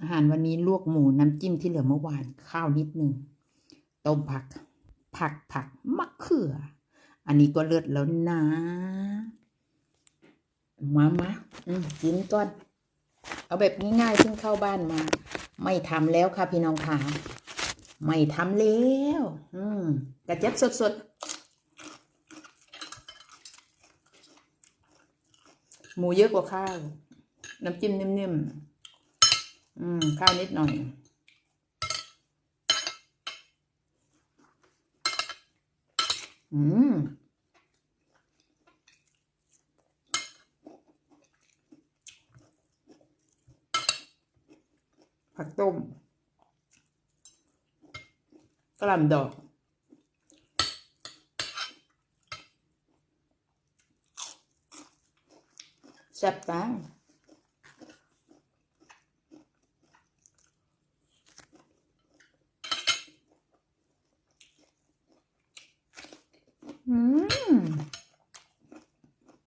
อาหารวันนี้ลวกหมูน้ำจิ้มที่เหลือเมื่อวานข้าวนิดหนึ่งต้มผัก ผักผักมะเขือ อันนี้ก็เลือดแล้วนะ มามาอืมกินก่อน เอาแบบง่ายๆซึ่งเข้าบ้านมา ไม่ทำแล้วค่ะพี่น้องค่ะ ไม่ทำแล้ว อืมกระเจี๊ยบสดๆ หมูเยอะกว่าข้าว น้ำจิ้มนิ่มๆ อืม ข้าวนิดหน่อย อืม ผักต้มกระหล่ำดอกแซ่บตา อืม